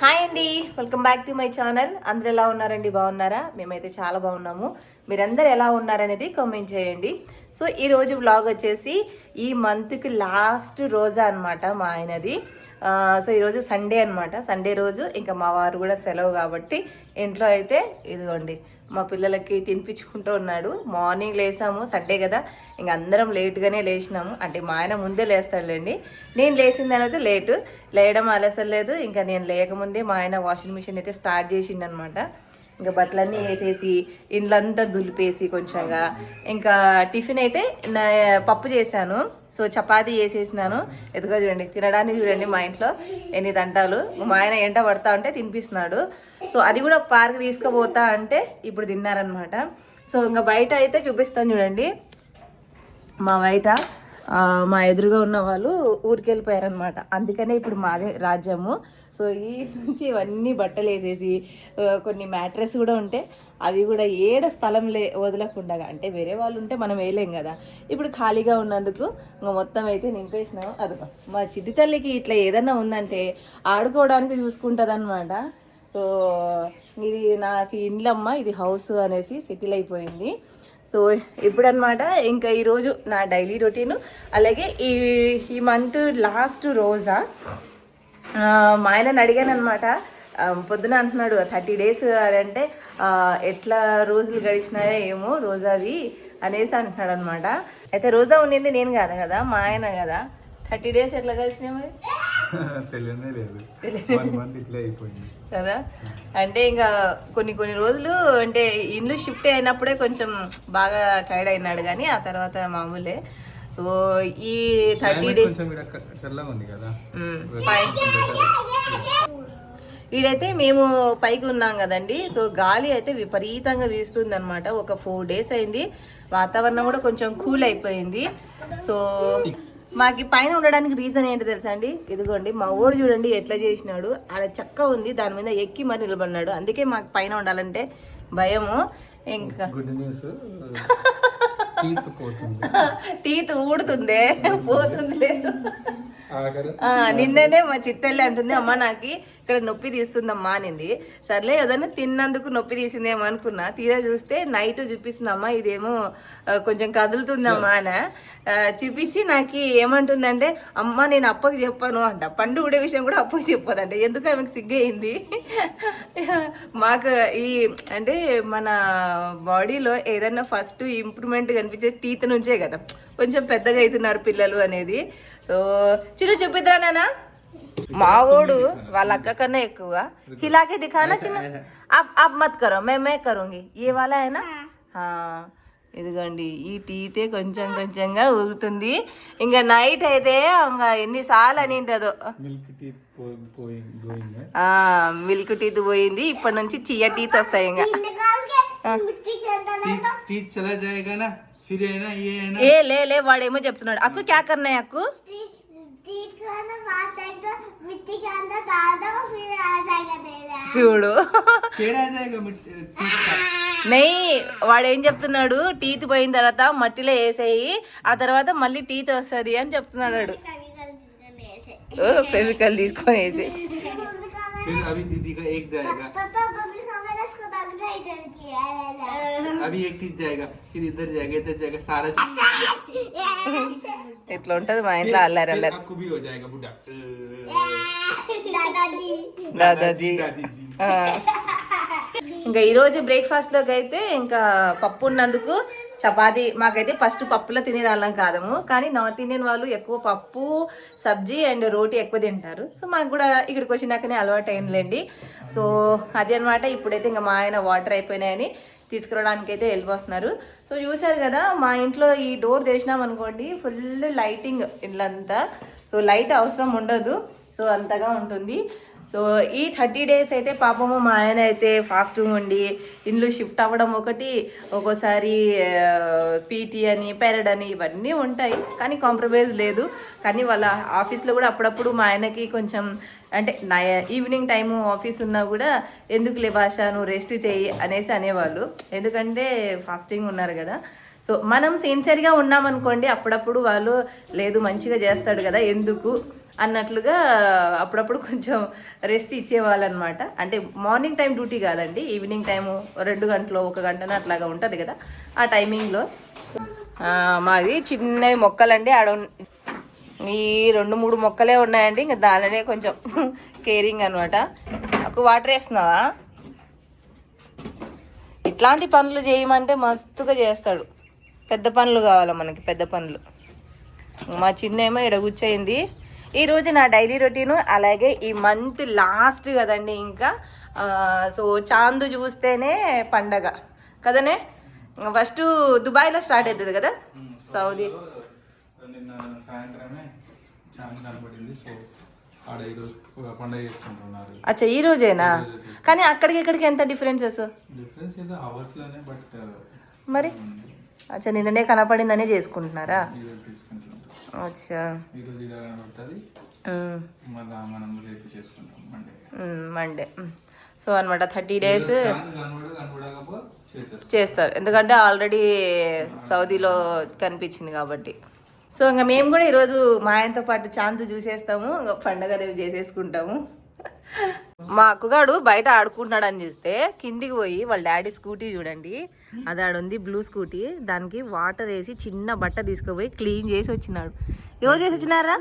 Hi అండి. Welcome back to my channel. అందరు ఎలా ఉన్నారండి? బాగున్నారా? మేమైతే చాలా బాగున్నాము. మీరందరు ఎలా ఉన్నారనేది కామెంట్ చేయండి. సో ఈరోజు వ్లాగ్ వచ్చేసి ఈ మంత్కి లాస్ట్ రోజా అన్నమాట మా ఆయనది. సో ఈరోజు సండే అనమాట సండే రోజు ఇంకా మా వారు కూడా సెలవు కాబట్టి ఇంట్లో అయితే ఇదిగోండి మా పిల్లలకి తినిపించుకుంటూ ఉన్నాడు. మార్నింగ్ లేసాము సండే కదా. ఇంక అందరం లేట్గానే లేచినాము. అంటే మా ఆయన ముందే లేస్తాడులేండి. నేను లేచిన తర్వాత లేటు లేయడం ఆలస్యం లేదు. ఇంకా నేను లేకముందే మా ఆయన వాషింగ్ మిషన్ అయితే స్టార్ట్ చేసిండనమాట ఇంకా బట్టలన్నీ వేసేసి ఇండ్లంతా దులిపేసి కొంచెంగా. ఇంకా టిఫిన్ అయితే నా పప్పు చేశాను. సో చపాతి చేసేసినాను. ఎదుగో చూడండి తినడానికి చూడండి మా ఇంట్లో ఎన్ని దంటాలు మా ఆయన ఎంట పడతా ఉంటే తినిపిస్తున్నాడు. సో అది కూడా పార్క్ తీసుకుపోతా అంటే ఇప్పుడు తిన్నారనమాట సో ఇంకా బయట అయితే చూపిస్తాను చూడండి. మా బయట మా ఎదురుగా ఉన్న వాళ్ళు ఊరికి వెళ్ళిపోయారనమాట అందుకనే ఇప్పుడు మాదే రాజ్యము. సో ఈ నుంచి ఇవన్నీ బట్టలు వేసేసి కొన్ని మ్యాట్రెస్ కూడా ఉంటే అవి కూడా ఏడ స్థలం లే వదలకుండా అంటే వేరే వాళ్ళు ఉంటే మనం వేయలేం కదా. ఇప్పుడు ఖాళీగా ఉన్నందుకు ఇంకా మొత్తం అయితే నింపేసినాం. అదిగో మా చిట్టి తల్లికి ఇట్లా ఏదన్నా ఉందంటే ఆడుకోవడానికి చూసుకుంటుంది అనమాట సో ఇది నాకు ఇండ్లమ్మ ఇది హౌస్ అనేసి సెటిల్ అయిపోయింది. సో ఇప్పుడు అనమాట ఇంకా ఈరోజు నా డైలీ రొటీన్. అలాగే ఈ ఈ మంత్ లాస్ట్ రోజా మా ఆయనని అడిగాను అనమాట పొద్దున అంటున్నాడు థర్టీ డేస్ అని అంటే ఎట్లా రోజులు గడిచినాయో ఏమో రోజావి అనేసి అంటున్నాడు అనమాట అయితే రోజా ఉండింది నేను కాదు కదా మా ఆయన కదా. థర్టీ డేస్ ఎట్లా గడిచినాయి మరి? తెలియనే లేదు. ఇట్లా అయిపోయింది. కదా? అంటే ఇంకా కొన్ని కొన్ని రోజులు అంటే ఇండ్లు షిఫ్ట్ అయినప్పుడే కొంచెం బాగా టైర్డ్ అయినాడు కానీ ఆ తర్వాత మామూలే. సో ఈ థర్టీ Climate డే కొంచెం ఇక్కడ చల్లగా ఉంది కదా? ఈడైతే మేము పైకి ఉన్నాం కదండి. సో గాలి అయితే విపరీతంగా వీస్తుంది అనమాట ఒక ఫోర్ డేస్ అయింది. వాతావరణం కూడా కొంచెం కూల్ అయిపోయింది. సో మాకు పైన ఉండడానికి రీజన్ ఏంటి తెలుసా అండి? ఇదిగోండి మా ఊడు చూడండి ఎట్లా చేసినాడు. ఆడ చెక్క ఉంది దాని మీద ఎక్కి మరి నిలబడినాడు. అందుకే మాకు పైన ఉండాలంటే భయము. ఇంకా టీత్ ఊడుతుందే పోతుంది. లేదు నిన్ననే మా చిట్టెల్లి అంటుంది అమ్మ నాకు ఇక్కడ నొప్పి తీస్తుందమ్మా అనింది. సర్లే ఏదైనా తిన్నందుకు నొప్పి తీసిందేమో అనుకున్నా. తీరా చూస్తే నైట్ చూపిస్తుందమ్మా ఇదేమో కొంచెం కదులుతుందమ్మా అని. చూపించి నాకు ఏమంటుందంటే అమ్మ నేను అప్పకి చెప్పాను అంట. పండు కూడా విషయం కూడా అప్పకి చెప్పదంట. ఎందుకు ఆమెకు సిగ్గయింది? మాకు ఈ అంటే మన బాడీలో ఏదైనా ఫస్ట్ ఇంప్రూవ్మెంట్ కనిపించే టీత్ నుంచే కదా. కొంచెం పెద్దగా అవుతున్నారు పిల్లలు అనేది. సో చిన్న చూపిద్దా నాన్న. మావోడు వాళ్ళ అక్క కన్నా ఎక్కువ హిలాకే దిఖానా చిన్న అబ్ అబ్ మత్ కరో మే మే కరూంగి. ఏ వాలా అయినా ఇదిగోండి ఈ టీతే కొంచెం కొంచెంగా ఊరుతుంది. ఇంకా నైట్ అయితే ఇంకా ఎన్నిసార్లు అని ఉంటుందో మిల్క్ టీత్ పోయింగ్ గోయింగ్ ఆ, మిల్క్ టీత్ పోయింది. ఇప్పటి నుంచి చియ్య టీత్ వస్తాయి ఇంకా. ఏ లే లే వాడేమో చెప్తున్నాడు. అక్కు క్యా కర్నాయి అక్కు? చూడు. నెయ్యి వాడు ఏం చెప్తున్నాడు? టీత్ పోయిన తర్వాత మట్టిలో వేసేయి ఆ తర్వాత మళ్ళీ టీత్ వస్తుంది అని చెప్తున్నాడు. ఫెవికల్ తీసుకొని వేసి. అవి ఎక్కి జాగా ఇది ఇద్దరు జాగా ఇద్దరు జాగా సారా ఇట్లా ఉంటది మా ఇంట్లో అల్లారు అల్లారు కుబి హో జాయేగా బుడ్డా దాదాజీ దాదాజీ ఇంకా ఈరోజు బ్రేక్ఫాస్ట్లోకి అయితే ఇంకా పప్పు ఉన్నందుకు చపాతి మాకైతే ఫస్ట్ పప్పులో తినేదాళ్ళం కాదము. కానీ నార్త్ ఇండియన్ వాళ్ళు ఎక్కువ పప్పు సబ్జీ అండ్ రోటీ ఎక్కువ తింటారు. సో మాకు కూడా ఇక్కడికి వచ్చినాకనే అలవాటు అయిందిలేండి. సో అది అనమాట ఇప్పుడైతే ఇంకా మా ఆయన వాటర్ అయిపోయినాయని తీసుకురావడానికి అయితే వెళ్ళిపోతున్నారు సో చూసారు కదా మా ఇంట్లో ఈ డోర్ తెరిచినాం అనుకోండి ఫుల్ లైటింగ్ ఇల్లంతా. సో లైట్ అవసరం ఉండదు. సో అంతగా ఉంటుంది. సో ఈ థర్టీ డేస్ అయితే పాపము మా ఆయన అయితే ఫాస్టింగ్ ఉండి ఇండ్లు షిఫ్ట్ అవ్వడం ఒకటి ఒక్కోసారి పీటీ అని పెరడ్ అని ఇవన్నీ ఉంటాయి. కానీ కాంప్రమైజ్ లేదు. కానీ వాళ్ళ ఆఫీస్లో కూడా అప్పుడప్పుడు మా ఆయనకి కొంచెం అంటే నా ఈవినింగ్ టైము ఆఫీస్ ఉన్నా కూడా ఎందుకు లే భాష నువ్వు రెస్ట్ చేయి అనేసి అనేవాళ్ళు. ఎందుకంటే ఫాస్టింగ్ ఉన్నారు కదా. సో మనం సిన్సియర్గా ఉన్నామనుకోండి అప్పుడప్పుడు వాళ్ళు లేదు మంచిగా చేస్తాడు కదా ఎందుకు? అన్నట్లుగా అప్పుడప్పుడు కొంచెం రెస్ట్ ఇచ్చేవాళ్ళు అనమాట అంటే మార్నింగ్ టైం డ్యూటీ కాదండి ఈవినింగ్ టైము రెండు గంటలు ఒక గంటన అట్లాగా ఉంటుంది కదా ఆ టైమింగ్లో మాది చిన్నవి మొక్కలండి ఆడ ఈ రెండు మూడు మొక్కలే ఉన్నాయండి ఇంకా దానినే కొంచెం కేరింగ్ అనమాట నాకు వాటర్ వేస్తున్నావా? ఇట్లాంటి పనులు చేయమంటే మస్తుగా చేస్తాడు. పెద్ద పనులు కావాలి మనకి పెద్ద పనులు. మా చిన్న ఏమో ఇక్కడ కూర్చోయింది ఈరోజు నా డైలీ రొటీను అలాగే ఈ మంత్ లాస్ట్ కదండి ఇంకా. సో చాందు చూస్తేనే పండగ. కదనే? ఫస్ట్ దుబాయ్లో స్టార్ట్ అవుతుంది కదా? సౌదీ. అచ్చా ఈ రోజేనా? కానీ అక్కడికి ఇక్కడికి ఎంత డిఫరెన్సెస్? మరి? అచ్చా నిన్ననే కనపడిందనే చేసుకుంటున్నారా. అచ్చా. ఈరోజు ఇలా కనబడుతుంది ఉమ్, మళ్ళా మనం రేపు చేసుకుంటాం మండే. సో అనమాట థర్టీ డేస్ చేస్తారు. ఎందుకంటే ఆల్రెడీ సౌదీలో కనిపించింది కాబట్టి. సో ఇంకా మేము కూడా ఈరోజు మా ఆయనతో పాటు చాంతు చూసేస్తాము ఇంకా పండగ రేపు చేసేసుకుంటాము. మా అక్కగాడు బయట ఆడుకుంటున్నాడు అని చూస్తే కిందికి పోయి వాళ్ళ డాడీ స్కూటీ చూడండి. అది ఆడ ఉంది బ్లూ స్కూటీ. దానికి వాటర్ వేసి చిన్న బట్ట తీసుకుపోయి క్లీన్ చేసి వచ్చినాడు. ఎవరు చేసి వచ్చినారా?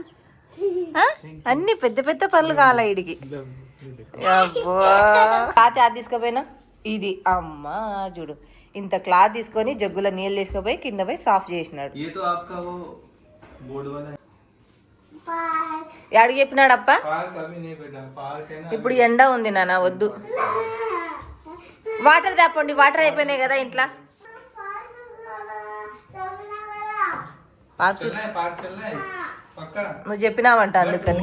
అన్ని పెద్ద పెద్ద పనులు కావాలా ఇడికి అబ్బో. క్లాత్ యాడ్ తీసుకుపోయినా? ఇది. అమ్మా చూడు. ఇంత క్లాత్ తీసుకొని జగ్గుల నీళ్ళు తీసుకుపోయి కింద పోయి సాఫ్ చేసినాడు. యాడికి చెప్పినాడప్ప? ఇప్పుడు ఎండ ఉంది నాన్న వద్దు. వాటర్ తేపండి వాటర్ అయిపోయినాయి కదా ఇంట్లో. నువ్వు చెప్పినావంట అందుకని.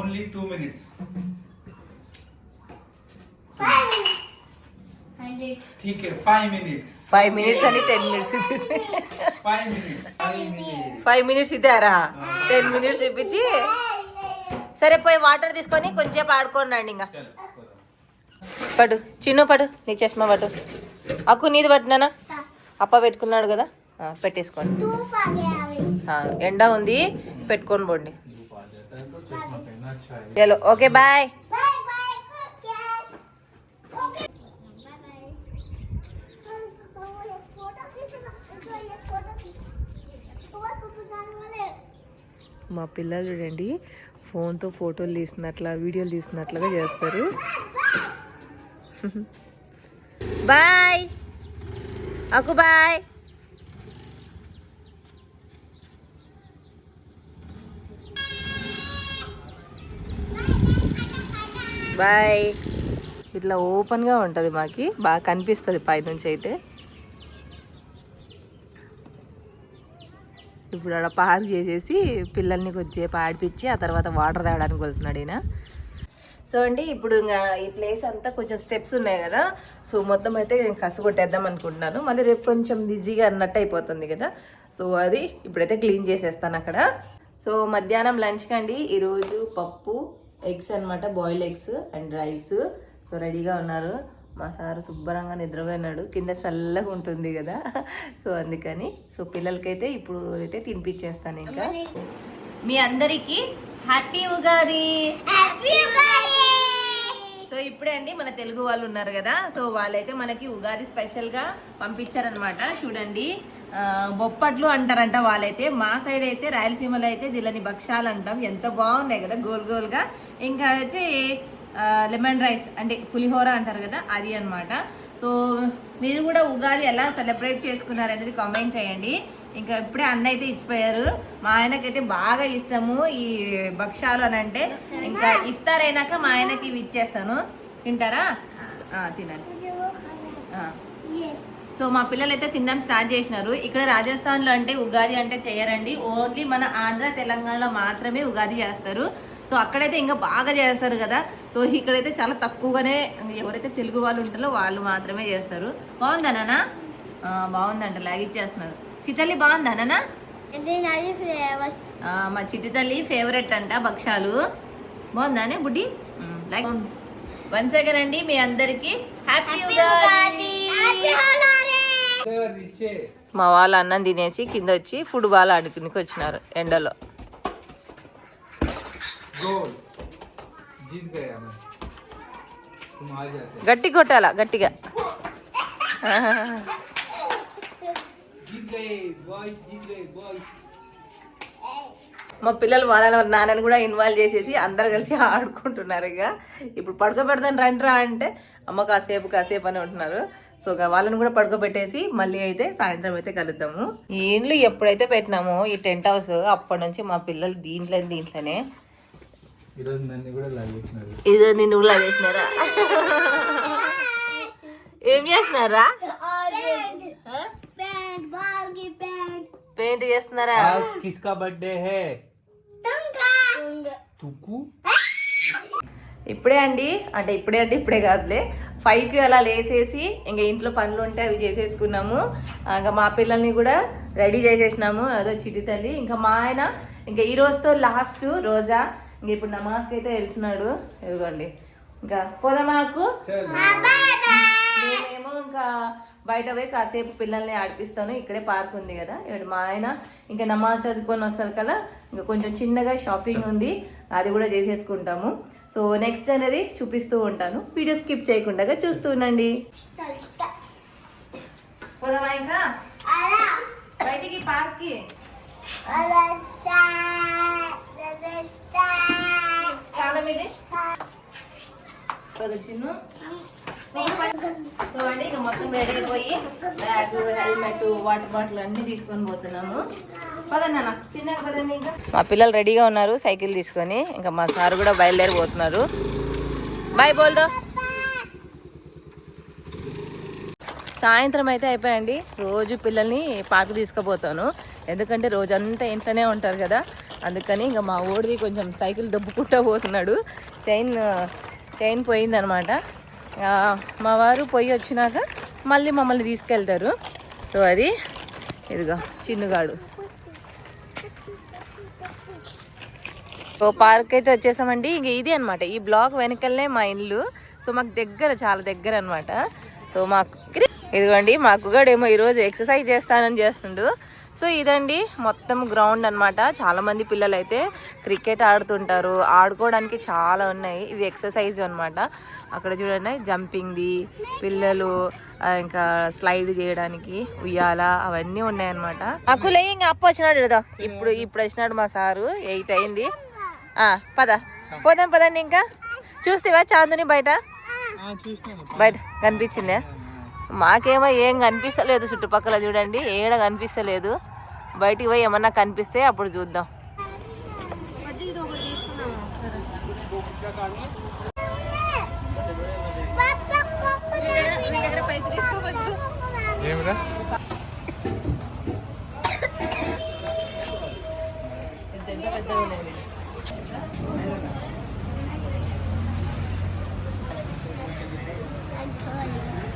ठीक है फाइव मिनट्स ఫైవ్ మినిట్స్ అని ten minutes five minutes five minutes five minutes ఇద్దారా ten minutes చూపించి సరే పోయి వాటర్ తీసుకొని కొంచెంసేపు ఆడుకోండి రండి ఇంకా चलो बताओ। పడు చిన్న పడు నీ చష్మా పట్టు అక్కు నీది పట్టినానా అప్ప పెట్టుకున్నాడు కదా ఆ, పెట్టేసుకోండి धूप आ गया अभी ఆ, ఎండ ఉంది పెట్టుకొని పోండి धूप आ जाता है तो चश्मा पहनना अच्छा है చలో ఓకే బాయ్ మా పిల్లలు చూడండి ఫోన్తో ఫోటోలు తీసినట్ల వీడియోలు తీసినట్లుగా చేస్తారు. బాయ్! అకు బాయ్! బాయ్! ఇట్లా ఓపెన్గా ఉంటుంది మాకి బాగా కనిపిస్తుంది పైనుంచి అయితే. ఇప్పుడు ఆడ పార్క్ చేసేసి పిల్లల్ని కొద్దిసేపు ఆడిపించి ఆ తర్వాత వాటర్ తాగడానికి వెళ్తున్నాడు ఈయన. సో అండి ఇప్పుడు ఇంకా ఈ ప్లేస్ అంతా కొంచెం స్టెప్స్ ఉన్నాయి కదా. సో మొత్తం అయితే నేను కసు కొట్టేద్దాం అనుకుంటున్నాను. మళ్ళీ రేపు కొంచెం బిజీగా అన్నట్టు అయిపోతుంది కదా. సో అది ఇప్పుడైతే క్లీన్ చేసేస్తాను అక్కడ. సో మధ్యాహ్నం లంచ్కి అండి ఈరోజు పప్పు ఎగ్స్ అన్నమాట boiled eggs and rice so రెడీగా ఉన్నారు. మా సారు శుభ్రంగా నిద్రపోయినాడు. కింద చల్లగా ఉంటుంది కదా. సో అందుకని సో పిల్లలకైతే ఇప్పుడు అయితే తినిపించేస్తాను ఇంకా. మీ అందరికీ హ్యాపీ ఉగాది! సో ఇప్పుడే అండి మన తెలుగు వాళ్ళు ఉన్నారు కదా. సో వాళ్ళైతే మనకి ఉగాది స్పెషల్గా పంపించారనమాట చూడండి. బొప్పట్లు అంటారంట వాళ్ళైతే. మా సైడ్ అయితే రాయలసీమలో అయితే దీళ్ళని భక్ష్యాలు అంటాం. ఎంత బాగున్నాయి కదా గోల్ గోల్గా. ఇంకా వచ్చి లెమన్ రైస్ అంటే పులిహోర అంటారు కదా అది అనమాట సో మీరు కూడా ఉగాది ఎలా సెలబ్రేట్ చేసుకున్నారనేది కామెంట్ చేయండి. ఇంకా ఇప్పుడే అన్న అయితే ఇచ్చిపోయారు. మా ఆయనకైతే బాగా ఇష్టము ఈ భక్ష్యాలు అని అంటే. ఇంకా ఇఫ్తార్ అయినాక మా ఆయనకి ఇవి ఇచ్చేస్తాను. తింటారా? తినండి. సో మా పిల్లలు అయితే తినడం స్టార్ట్ చేసినారు. ఇక్కడ రాజస్థాన్లో అంటే ఉగాది అంటే చేయరండి. ఓన్లీ మన ఆంధ్ర తెలంగాణలో మాత్రమే ఉగాది చేస్తారు. సో అక్కడైతే ఇంకా బాగా చేస్తారు కదా. సో ఇక్కడైతే చాలా తక్కువగానే ఎవరైతే తెలుగు వాళ్ళు ఉంటారో వాళ్ళు మాత్రమే చేస్తారు. బాగుందనా బాగుందంట లాగిచ్చేస్తున్నారు బాగుందా నాన్న మా చిట్టి తల్లి ఫేవరెట్ అంట భక్షాలు. బాగుందానే బుడ్డి? లైక్ వన్ సెకండ్ అండి మీ అందరికి మా వాళ్ళ అన్నం తినేసి కింద వచ్చి ఫుట్బాల్ ఆడుకునికి వచ్చినారు ఎండలో. गोल जीत गया मैं तुम आ जाते గట్టి కొట్టాలా గట్టిగా जीत गए बॉयज जीत गए बॉयज మా పిల్లలు వాళ్ళ నాన్నని కూడా ఇన్వాల్వ్ చేసేసి అందరు కలిసి ఆడుకుంటున్నారు ఇక ఇప్పుడు పడుకోబెడతాను రండి రా అంటే అమ్మ కాసేపు కాసేపు అని ఉంటున్నారు సో ఇక వాళ్ళని కూడా పడుకోబెట్టేసి మళ్ళీ అయితే సాయంత్రం అయితే కలుద్దాము ఈ ఇండ్లు ఎప్పుడైతే పెట్టినామో ఈ టెంట్ హౌస్ అప్పటి నుంచి మా పిల్లలు దీంట్లో దీంట్లోనే ఈరోజు నన్ను కూడా లాగేసినారు. ఈరోజు నిన్ను కూడా లాగేసినారా? ఏం చేసినారా పెయింట్ చేస్తున్నారా? కిస్కా బర్త్డే హే తుకు. ఇప్పుడే అండి అంటే ఇప్పుడే అంటే ఇప్పుడే కాదులే. ఫైవ్కి అలా లేసేసి ఇంకా ఇంట్లో పనులు ఉంటే అవి చేసేసుకున్నాము. ఇంకా మా పిల్లల్ని కూడా రెడీ చేసేసినాము. అదో చిటి తల్లి. ఇంకా మా ఆయన ఇంకా ఈ రోజుతో లాస్ట్ రోజా? ఇంక ఇప్పుడు నమాజ్కి అయితే వెళ్తున్నాడు. ఇదిగోండి. ఇంకా పోదామాకు మేమేమో ఇంకా బయట పోయి కాసేపు పిల్లల్ని ఆడిపిస్తాను. ఇక్కడే పార్క్ ఉంది కదా. ఇక్కడ మా ఆయన ఇంకా నమాజ్ చదువుకొని వస్తారు కదా. ఇంకా కొంచెం చిన్నగా షాపింగ్ ఉంది. అది కూడా చేసేసుకుంటాము. సో నెక్స్ట్ అనేది చూపిస్తూ ఉంటాను. వీడియో స్కిప్ చేయకుండా చూస్తూ ఉండండి. పోదామా ఇంకా? బయటికి పార్క్కి. ఇది సో అండి ఇక మొత్తం రెడీ అయిపోయి బ్యాగ్ హెల్మెట్ వాటర్ బాటిల్ అన్ని తీసుకొని పోతున్నాము. మా పిల్లలు రెడీగా ఉన్నారు సైకిల్ తీసుకొని. ఇంకా మా సార్ కూడా బయలుదేరిపోతున్నారు బాయ్ బోల్దో. సాయంత్రం అయితే అయిపోయండి రోజు పిల్లల్ని పార్క్ తీసుకుపోతాను. ఎందుకంటే రోజంతా ఇంట్లోనే ఉంటారు కదా. అందుకని ఇంకా మా ఊడిది కొంచెం సైకిల్ దొబ్బుకుంటూ పోతున్నాడు. చైన్ చైన్ పోయిందనమాట. మా వారు పోయి వచ్చినాక మళ్ళీ మమ్మల్ని తీసుకెళ్తారు. సో అది ఇదిగో చిన్నుగాడు. సో పార్క్ అయితే వచ్చేసామండి. ఇంక ఇది అనమాట. ఈ బ్లాక్ వెనకల్లే మా ఇల్లు. సో మాకు దగ్గర చాలా దగ్గర అనమాట. సో మాకు ఇదిగోండి మా కుగాడేమో ఈరోజు ఎక్సర్సైజ్ చేస్తానని చేస్తుండు. సో ఇదండి మొత్తం గ్రౌండ్ అనమాట చాలా మంది పిల్లలు అయితే క్రికెట్ ఆడుతుంటారు. ఆడుకోవడానికి చాలా ఉన్నాయి. ఇవి ఎక్సర్సైజ్ అనమాట అక్కడ చూడండి జంపింగ్ది పిల్లలు ఇంకా స్లైడ్ చేయడానికి ఉయ్యాల అవన్నీ ఉన్నాయన్నమాట. అక్కులే ఇంకా అప్ప వచ్చినాడు కదా. ఇప్పుడు ఇప్పుడు వచ్చినాడు మా సారు. ఎయిట్ అయింది. ఆ, పద. పోదాం పదండి ఇంకా. చూస్తేవా చాందని బయట? బయట కనిపించిందే? మాకేమో ఏం కనిపిస్తలేదు చుట్టుపక్కల చూడండి ఏడ కనిపిస్తలేదు. బయటికి పోయి ఏమన్నా కనిపిస్తే అప్పుడు చూద్దాం. పెద్ద పెద్దగా ఉన్నాయి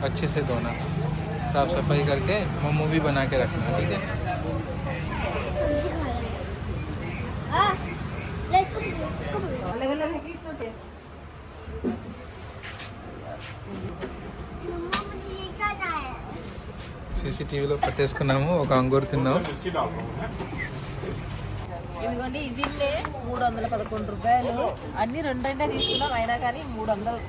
अच्छे से धोना साफ सफाई करके मोमो भी बना के रखना ठीक है हां लेट्स गो लेट्स गो मम्मा मुझे ये क्या है సీసీటీవీలో పట్టేసుకున్నాము ఒక అంగూరు తిన్నాము ఇదిగోండి ఇదిలే మూడు వందల పదకొండు రూపాయలు అన్ని రెండు రెండే తీసుకున్నాం అయినా కానీ మూడు వందలు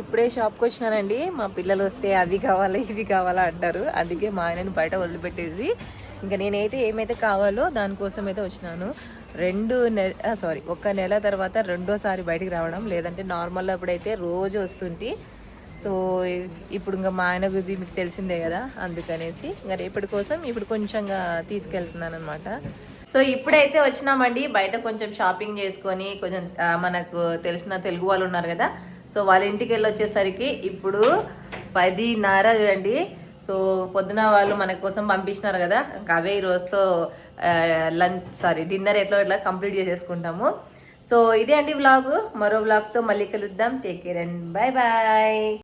ఇప్పుడే షాప్కి వచ్చినానండి. మా పిల్లలు వస్తే అవి కావాలా ఇవి కావాలా అంటారు. అందుకే మా ఆయనను బయట వదిలిపెట్టేసి ఇంకా నేనైతే ఏమైతే కావాలో దానికోసం అయితే వచ్చినాను. రెండు నెల సారీ ఒక నెల తర్వాత రెండోసారి బయటికి రావడం లేదంటే నార్మల్ అప్పుడైతే రోజు వస్తుంటే. సో ఇప్పుడు ఇంకా మా ఆయన గురించి మీకు తెలిసిందే కదా అందుకనేసి ఇంకా రేపటి కోసం ఇప్పుడు కొంచెంగా తీసుకెళ్తున్నాను అనమాట సో ఇప్పుడైతే వచ్చినామండి. బయట కొంచెం షాపింగ్ చేసుకొని కొంచెం మనకు తెలిసిన తెలుగు వాళ్ళు ఉన్నారు కదా సో వాళ్ళ ఇంటికి వెళ్ళి వచ్చేసరికి ఇప్పుడు పదిన్నర చూడండి సో పొద్దున వాళ్ళు మన కోసం పంపించినారు కదా ఇంకా అవే ఈ రోజుతో లంచ్ సారీ డిన్నర్ ఎట్లా ఎట్లా కంప్లీట్ చేసేసుకుంటాము. సో ఇదే అండి వ్లాగ్ మరో వ్లాగ్తో మళ్ళీ కలుద్దాం. Take care and bye bye.